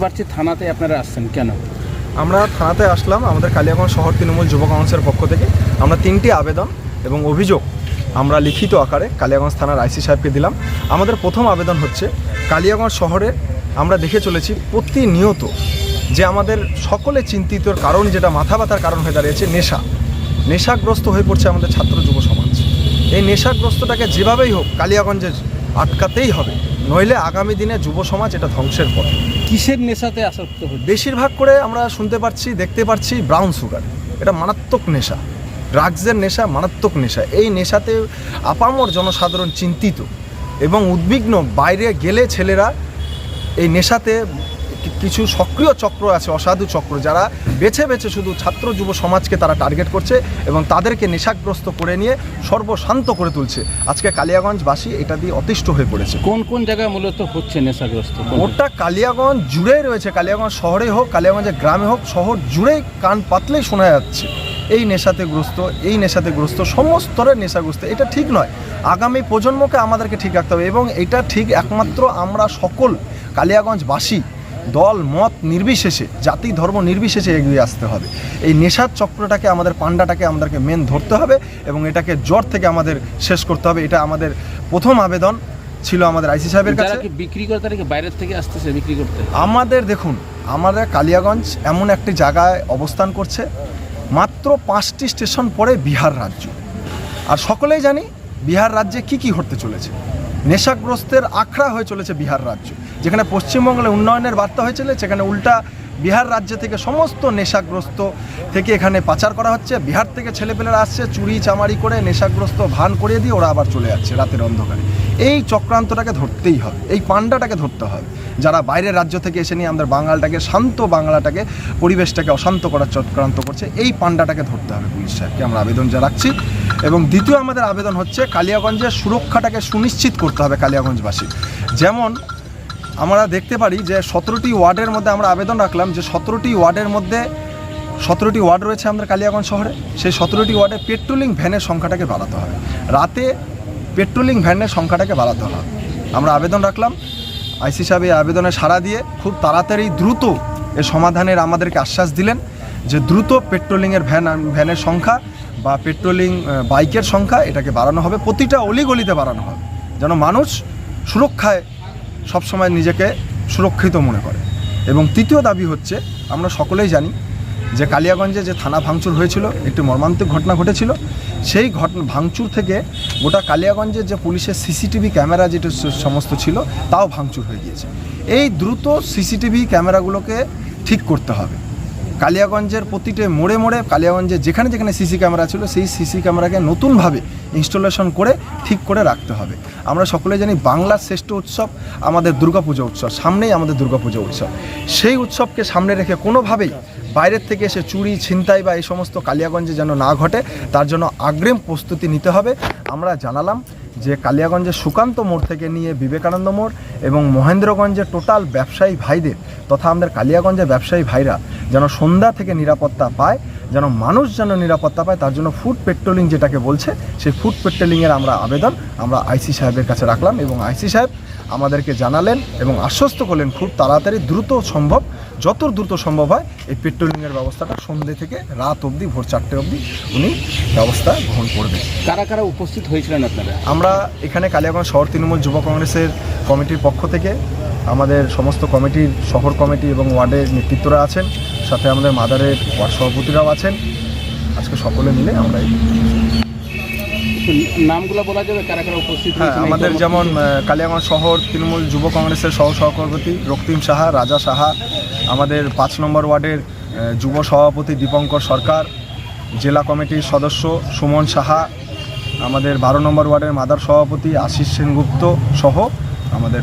পাচ্ছি থানাতে আপনারা আসছেন কেন? আমরা থানাতে আসলাম আমাদের কালিয়াগঞ্জ শহর তৃণমূল যুব কংগ্রেসের পক্ষ থেকে। আমরা তিনটি আবেদন এবং অভিযোগ আমরা লিখিত আকারে কালিয়াগঞ্জ থানার আইসি সাহেবকে দিলাম। আমাদের প্রথম আবেদন হচ্ছে, কালিয়াগঞ্জ শহরে আমরা দেখে চলেছি প্রতিনিয়ত যে আমাদের সকলে চিন্তিত কারণ যেটা মাথা ব্যথার কারণ হয়ে দাঁড়িয়েছে নেশা। নেশাগ্রস্ত হয়ে পড়ছে আমাদের ছাত্র যুব সমাজ। এই নেশাগ্রস্তটাকে যেভাবেই হোক কালিয়াগঞ্জে আটকাতেই হবে। নইলে আগামী দিনে যুব সমাজ এটা ধ্বংসের পর কিসের নেশাতে আসক্ত হচ্ছে? বেশিরভাগ করে আমরা শুনতে পাচ্ছি দেখতে পাচ্ছি ব্রাউন সুগার এটা মারাত্মক নেশা। ড্রাগসের নেশা মারাত্মক নেশা। এই নেশাতে আপামর জনসাধারণ চিন্তিত এবং উদ্বিগ্ন। বাইরে গেলে ছেলেরা এই নেশাতে কিছু সক্রিয় চক্র আছে অসাধু চক্র যারা বেছে বেছে শুধু ছাত্র যুব সমাজকে তারা টার্গেট করছে এবং তাদেরকে নেশাগ্রস্ত করে নিয়ে সর্বশান্ত করে তুলছে। আজকে কালিয়াগঞ্জবাসী এটা দিয়ে অতিষ্ঠ হয়ে পড়েছে। কোন কোন জায়গায় মূলত হচ্ছে নেশাগ্রস্ত? ওটা কালিয়াগঞ্জ জুড়েই রয়েছে কালিয়াগঞ্জ শহরে হোক কালিয়াগঞ্জের গ্রামে হোক শহর জুড়েই কান পাতলেই শোনা যাচ্ছে। এই নেশাতে গ্রস্ত এই নেশাতে গ্রস্ত সমস্ত স্তরের নেশাগ্রস্ত এটা ঠিক নয়। আগামী প্রজন্মকে আমাদেরকে ঠিক রাখতে হবে এবং এটা ঠিক একমাত্র আমরা সকল কালিয়াগঞ্জবাসী দল মত নির্বিশেষে জাতি ধর্ম নির্বিশেষে এগিয়ে আসতে হবে। এই নেশার চক্রটাকে আমাদের পান্ডাটাকে আমাদেরকে মেন ধরতে হবে এবং এটাকে জ্বর থেকে আমাদের শেষ করতে হবে। এটা আমাদের প্রথম আবেদন ছিল আমাদের আইসি সাহেবের কাছে। বিক্রি করে তারা বাইরের থেকে আসতেছে বিক্রি করতে? আমাদের দেখুন আমাদের কালিয়াগঞ্জ এমন একটি জায়গায় অবস্থান করছে মাত্র পাঁচটি স্টেশন পরে বিহার রাজ্য। আর সকলেই জানি বিহার রাজ্যে কি কি হতে চলেছে। নেশাগ্রস্তের আখড়া হয়ে চলেছে বিহার রাজ্য। যেখানে পশ্চিমবঙ্গে উন্নয়নের বার্তা হয়েছিল, সেখানে উল্টা বিহার রাজ্য থেকে সমস্ত নেশাগ্রস্ত থেকে এখানে পাচার করা হচ্ছে। বিহার থেকে ছেলেপেলেরা আসছে, চুরি চামারি করে নেশাগ্রস্ত ভান করিয়ে দিয়ে ওরা আবার চলে যাচ্ছে রাতের অন্ধকারে। এই চক্রান্তটাকে ধরতেই হবে, এই পান্ডাটাকে ধরতে হবে। যারা বাইরের রাজ্য থেকে এসে নিয়ে আমাদের বাঙালটাকে, শান্ত বাংলাটাকে, পরিবেশটাকে অশান্ত করার চক্রান্ত করছে, এই পান্ডাটাকে ধরতে হবে পুলিশ সাহেবকে। আমরা আবেদন জানাচ্ছি। এবং দ্বিতীয় আমাদের আবেদন হচ্ছে, কালিয়াগঞ্জের সুরক্ষাটাকে সুনিশ্চিত করতে হবে কালিয়াগঞ্জবাসী। যেমন আমরা দেখতে পারি যে সতেরোটি ওয়ার্ডের মধ্যে আমরা আবেদন রাখলাম যে সতেরোটি ওয়ার্ডের মধ্যে সতেরোটি ওয়ার্ড রয়েছে আমাদের কালিয়াগঞ্জ শহরে। সেই সতেরোটি ওয়ার্ডে পেট্রোলিং ভ্যানের সংখ্যাটাকে বাড়াতে হবে। রাতে পেট্রোলিং ভ্যানের সংখ্যাটাকে বাড়াতে হবে। আমরা আবেদন রাখলাম। আইসি সাহেব এই আবেদনে সাড়া দিয়ে খুব তাড়াতাড়ি দ্রুত এ সমাধানের আমাদেরকে আশ্বাস দিলেন যে দ্রুত পেট্রোলিংয়ের ভ্যান, ভ্যানের সংখ্যা বা পেট্রোলিং বাইকের সংখ্যা এটাকে বাড়ানো হবে। প্রতিটা অলিগলিতে বাড়ানো হবে। যেন মানুষ সুরক্ষায় সবসময় নিজেকে সুরক্ষিত মনে করে। এবং তৃতীয় দাবি হচ্ছে, আমরা সকলেই জানি যে কালিয়াগঞ্জে যে থানা ভাঙচুর হয়েছিল, একটি মর্মান্তিক ঘটনা ঘটেছিল, সেই ঘটনা ভাঙচুর থেকে গোটা কালিয়াগঞ্জের যে পুলিশের সিসিটিভি ক্যামেরা যেটা সমস্ত ছিল, তাও ভাঙচুর হয়ে গিয়েছে। এই দ্রুত সিসিটিভি ক্যামেরাগুলোকে ঠিক করতে হবে। কালিয়াগঞ্জের প্রতিটি মোড়ে মোড়ে, কালিয়াগঞ্জে যেখানে যেখানে সিসি ক্যামেরা ছিল, সেই সিসি ক্যামেরাকে নতুনভাবে ইনস্টলেশন করে ঠিক করে রাখতে হবে। আমরা সকলে জানি বাংলার শ্রেষ্ঠ উৎসব আমাদের দুর্গাপুজো উৎসব, সামনেই আমাদের দুর্গাপুজো উৎসব। সেই উৎসবকে সামনে রেখে কোনোভাবেই বাইরের থেকে এসে চুরি, ছিনতাই বা এই সমস্ত কালিয়াগঞ্জে যেন না ঘটে, তার জন্য আগ্রিম প্রস্তুতি নিতে হবে। আমরা জানালাম যে কালিয়াগঞ্জের সুকান্ত মোড় থেকে নিয়ে বিবেকানন্দ মোড় এবং মহেন্দ্রগঞ্জের টোটাল ব্যবসায়ী ভাইদের তথা আমাদের কালিয়াগঞ্জের ব্যবসায়ী ভাইরা যেন সন্ধ্যা থেকে নিরাপত্তা পায় যেন মানুষ যেন নিরাপত্তা পায় তার জন্য ফুড পেট্রোলিং যেটাকে বলছে সেই ফুড পেট্রোলিংয়ের আমরা আবেদন আমরা আইসি সাহেবের কাছে রাখলাম এবং আইসি সাহেব আমাদেরকে জানালেন এবং আশ্বস্ত করলেন খুব তাড়াতাড়ি দ্রুত সম্ভব যত দ্রুত সম্ভব হয় এই পেট্রোলিংয়ের ব্যবস্থাটা সন্ধ্যে থেকে রাত অবধি ভোর চারটে অবধি উনি ব্যবস্থা গ্রহণ করবেন। কারা কারা উপস্থিত হয়েছিলেন আপনারা? আমরা এখানে কালিয়াগঞ্জ শহর তৃণমূল যুব কংগ্রেসের কমিটির পক্ষ থেকে আমাদের সমস্ত কমিটির শহর কমিটি এবং ওয়ার্ডের নেতৃত্বরা আছেন সাথে আমাদের মাদারের ওয়ার্ড সভাপতিরাও আছেন। আজকে সকলে মিলে আমরা নামগুলো বলা যাবে কারা কারা উপস্থিত হ্যাঁ আমাদের যেমন কালিয়াগঞ্জ শহর তৃণমূল যুব কংগ্রেসের সহ সহসভাপতি রক্তিম সাহা রাজা সাহা আমাদের পাঁচ নম্বর ওয়ার্ডের যুব সভাপতি দীপঙ্কর সরকার জেলা কমিটির সদস্য সুমন সাহা আমাদের বারো নম্বর ওয়ার্ডের মাদার সভাপতি আশিস সেনগুপ্ত সহ আমাদের